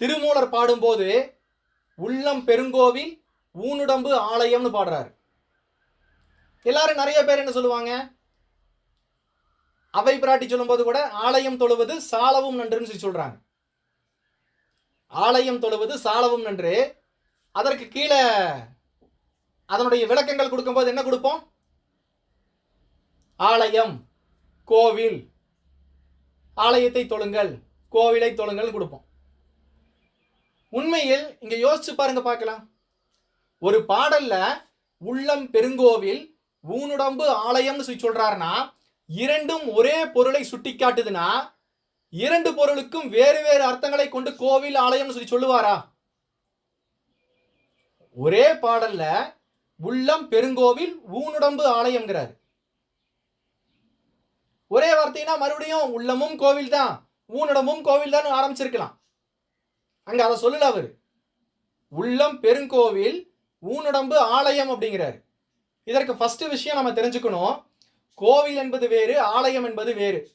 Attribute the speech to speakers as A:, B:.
A: திருமூலர் பாடும்போது உள்ளம் பெருங்கோவில் ஊனுடம்பு ஆலயம்னு பாடுறாரு. எல்லாரும் நிறைய பேர் என்ன சொல்லுவாங்க? அவை பிராட்டி சொல்லும்போது கூட ஆலயம் தொழுவது சாலவும் நன்றுன்னு சொல்லி சொல்றாங்க. ஆலயம் தொழுவது சாலவும் நன்று. அதற்கு கீழே அதனுடைய விளக்கங்கள் கொடுக்கும்போது என்ன கொடுப்போம்? ஆலயம் கோவில். ஆலயத்தை தொழுங்கள் கோவிலை தொழுங்கள் கொடுப்போம். உண்மையில் இங்க யோசிச்சு பாருங்க பார்க்கலாம். ஒரு பாடல்ல உள்ளம் பெருங்கோவில் ஊனுடம்பு ஆலயம்னு சொல்லி சொல்றாருன்னா இரண்டும் ஒரே பொருளை சுட்டி காட்டுதுன்னா இரண்டு பொருளுக்கும் வேறு வேறு அர்த்தங்களை கொண்டு கோவில் ஆலயம்னு சொல்லி சொல்லுவாரா? ஒரே பாடல்ல உள்ளம் பெருங்கோவில் ஊனுடம்பு ஆலயம்ங்கிறாரு. ஒரே வார்த்தைனா மறுபடியும் உள்ளமும் கோவில் தான் ஊனுடமும் கோவில் தான் ஆரம்பிச்சிருக்கலாம். அங்க அதை சொல்லல அவர். உள்ளம் பெருங்கோவில் ஊனுடம்பு ஆலயம் அப்படிங்கிறார். இதற்கு ஃபர்ஸ்ட் விஷயம் நம்ம தெரிஞ்சுக்கணும். கோவில் என்பது வேறு ஆலயம் என்பது வேறு.